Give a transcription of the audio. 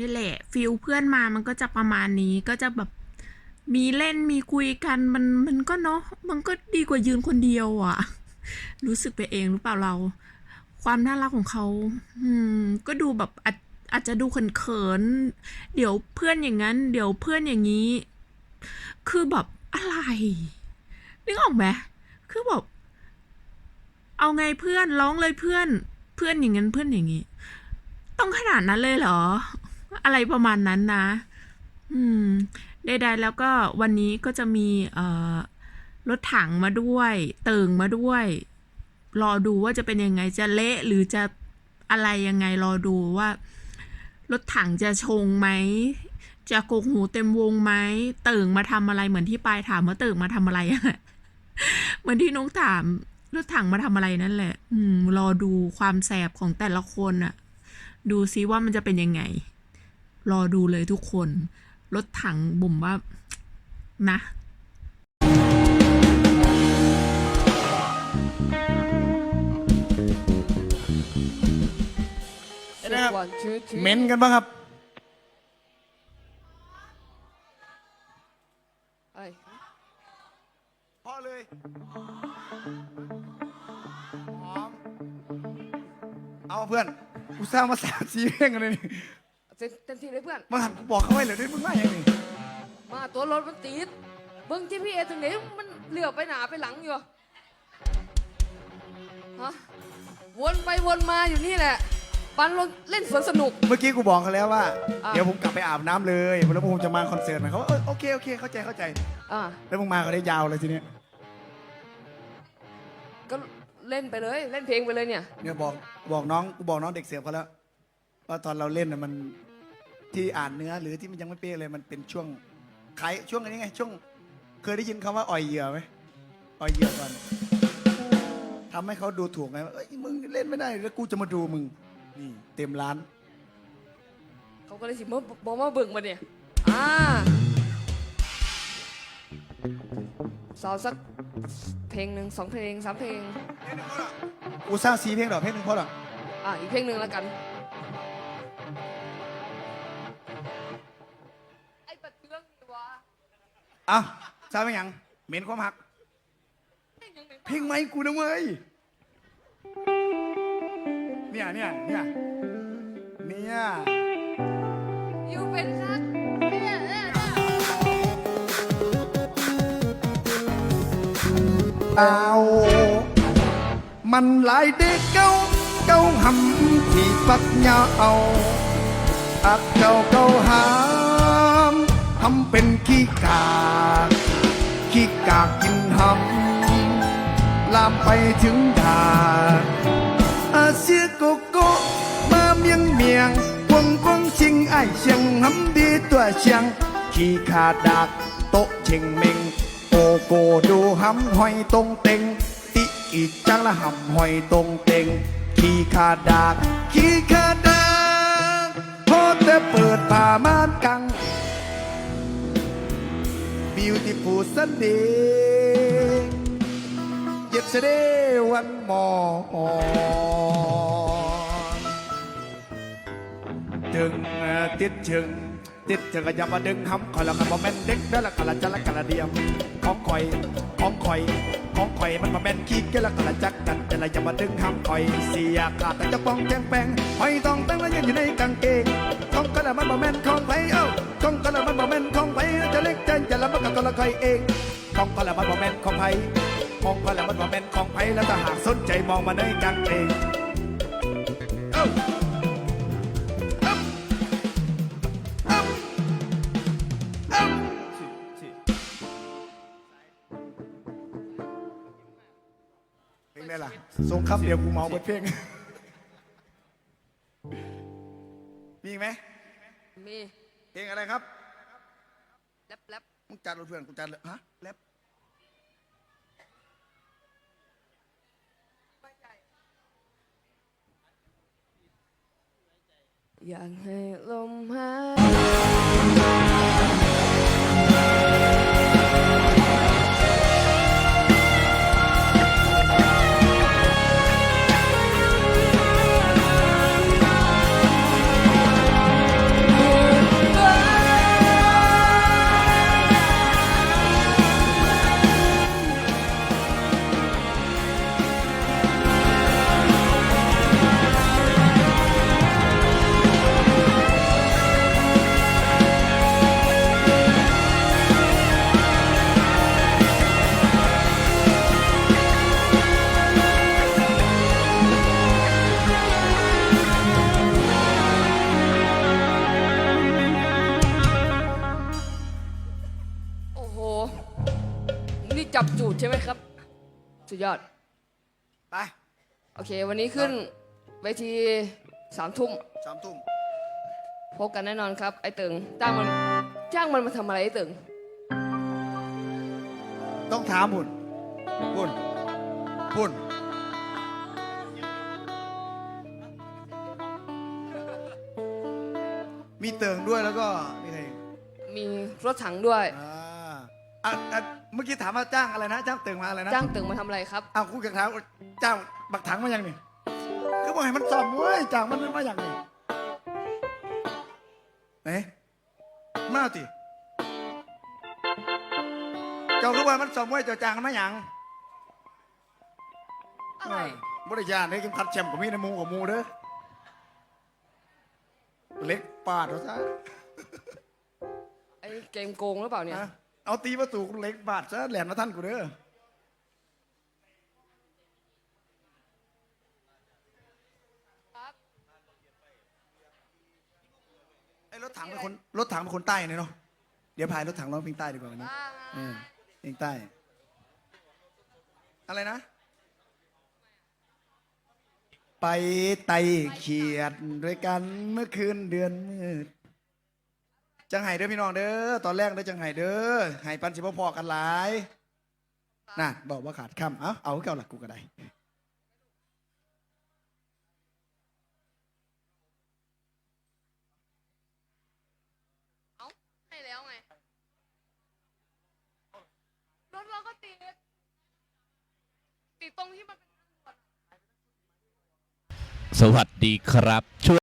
นี่แหละฟิลเพื่อนมามันก็จะประมาณนี้ก็จะแบบมีเล่นมีคุยกันมันมันก็เนาะมันก็ดีกว่ายืนคนเดียวอะ่ะ รู้สึกไปเองหรือเปล่าเรา ความน่ารักของเขาอืม ก็ดูแบบอาจอาจจะดูเขินๆเดี๋ยวเพื่อนอย่างนั้น เดี๋ยวเพื่อนอย่างนี้ คือแบบอะไรนึกออกไหมคือแบบเอาไงเพื่อนร้องเลยเพื่อน เพื่อนอย่างนั้นเพื่อนอย่างนี้ ต้องขนาดนั้นเลยเหรอ อะไรประมาณนั้นนะ อืมใดๆแล้วก็วันนี้ก็จะมีเอ่อรถถังมาด้วยเติ่งมาด้วย รอดูว่าจะเป็นยังไงจะเละหรือจะอะไรยังไงรอดูว่ารถถังจะชงไหม จะโกกหูเต็มวงไหมเติ่งมาทำอะไรเหมือนที่ปายถามว่าเติ่งมาทำอะไรอะเหมือนที่นุกถามรถถังมาทำอะไรนั่นแหละ อืม รอดูความแสบของแต่ละคนอะดูซิว่ามันจะเป็นยังไง รอดูเลยทุกคน รถถังบุ่มว่านะนะครับ One, two, three. เม้นกันบ้างครับอะไรพอเลยหอมเอาเพื่อน กูสร้างมาสามสี่เพลงกันเลยนี่ เต็มเต็มที่เลยเพื่อนมาหันกูบอกเขาไว้เลยด้วยมึงว่าอย่างนี้มาตัวรถมันติดเบิ้งที่พี่เอถึงไหนมันเหลือบไปหนาไปหลังอยู่ฮะวนไปวนมาอยู่นี่แหละ ปันรถเล่นสวนสนุก เมื่อกี้กูบอกเขาแล้วว่า อะ เดี๋ยวผมกลับไปอาบน้ำเลยแล้วผมจะมาคอนเสิร์ตใหม่เขาว่าเออโอเคโอเคเข้าใจเข้าใจ อ่าแล้วมึงมาเขาได้ยาวเลยทีเนี้ยก็เล่นไปเลยเล่นเพลงไปเลยเนี่ย เนี่ยบอกบอกน้องกูบอกน้องเด็กเสียบเขาแล้วว่าตอนเราเล่นน่ะมัน ที่อ่านเนื้อหรือที่มันยังไม่เป๊ะเลยมันเป็นช่วงขายช่วงอันนี้ไงช่วง เคยได้ยินคำว่าอ่อยเหยื่อไหมอ่อยเหยื่อก่อนทำให้เขาดูถูกไงว่าเอ้ยมึงเล่นไม่ได้แล้วกูจะมาดูมึงนี่เต็มร้าน เขาก็เลยสิมาบอกมาเบิ่งมาเนี่ยอ่าสาวสักเพลงหนึ่งสองเพลงสามเพลงกูสร้างสีเพลงดอกเพลงหนึ่งพอหรอกอะอีกเพลงหนึ่งแล้วกัน อ้าทราบไหมยังเหม็นความหัก เพลงไหมกูนะเว้ยเนี่ยเนี่ยเนี่ยเนี่ยอยู่เป็นคักเนี่ยเนี่ยเอามันหลายเด็กเก้าเก้าหำที่ปักยาเอาอักเก้าเก้าหามทำเป็นขี้กาก ขี้กากกินหำลามไปถึงดาอาเซียโกโก้มาเมียงเมียงกวงกวงชิงไอเชียงหำดีตัวเชียง ขี้ขาดากโตเชงเมงโกโกดูหำหอยตรงเต็งติอีกจังละหำหอยตรงเต็งขี้ขาดากขี้ขาดากพอแต่เปิดผ้ามานกัง Beautiful Sunday Yesterday one more ดึงติดชึง ติดเจอก็อย่ามาดึงหำคอยละกันบ่แม่นเด็กเด้อละกันละจัละกันละเดียมของคอยของคอยของคอยมันมาแม่นขี้เกละกันละจักกันแต่ละอย่ามาดึงหำคอยเสียขาดแต่จะป้องแจงแปงหอยต้องตั้งแล้วยืนอยู่ในกางเกงของกันละมันบ่แม่นของไผเอ้า เล็กจะจะละมันก็ตัวละคอยเองของกันละมันบ่แม่นของไผของกันละมันบ่แม่นของไผแล้วถ้าหากสนใจมองมาในกางเกงเอ้าเพลงได้ล่ะทรงคำเดียวกูเมาหมดเพลง มีอีกไหมมีเพลงอะไรครับแรปแรป มึงจัดเลยเพื่อนกูจัดเลยฮะแล็บอยากให้ลมหาย ใช่ไหมครับ สุดยอด ไปโอเค วันนี้ขึ้นเวทีสามทุ่มสามทุ่มพบกันแน่นอนครับ ไอ้ตึงจ้างมันจ้างมันมาทำอะไรไอ้ตึงต้องถามพุ่นพุ่นพุ่นมีเติงด้วยแล้วก็มีอะไรอีกมีรถถังด้วยอ่าอะอะ เมื่อกี้ถามว่าจ้างอะไรนะ จ้างเติงมาอะไรนะจ้างตึงมาทำอะไรครับ อ้าวกูอยากถามว่าจ้างบักถังมาอย่างนี่ก็บอกให้มันซ่อมเว้ยจ้างมันมาอย่างนี่ไหนมาติเจ้าคือว่ามันซ่อมเว้ยเจ้าจ้างมันมาอย่างอะไรบริยานให้กินพัดแชมป์กับมีในหมูกับหมูเด้อเล็กปาดเขาซะไอ้เกมโกงหรือเปล่าเนี่ย นะ เอาตีประตูเล็กบาดซะแหลมมาท่านกูเด้อไอ้รถถังเป็นคนรถถังเป็นคนใต้เนี่ยเนาะเดี๋ยวพายรถถังร้องเพลงใต้ดีกว่าวันนี้เออเพลงใต้ อะไรนะ ไปไต่เขียดด้วยกันเมื่อคืนเดือนมืด จังไห้เด้อพี่น้องเด้อตอนแรกเด้อจังไห้เด้อไห้ปันสิบ่พอกันหลายน่ะบอกว่าขาดคำเอาเอาเก่าหลักกูก็ได้เอ้าให้แล้วไงรถเราก็ติดติดตรงที่มันเป็น สวัสดีครับช่วย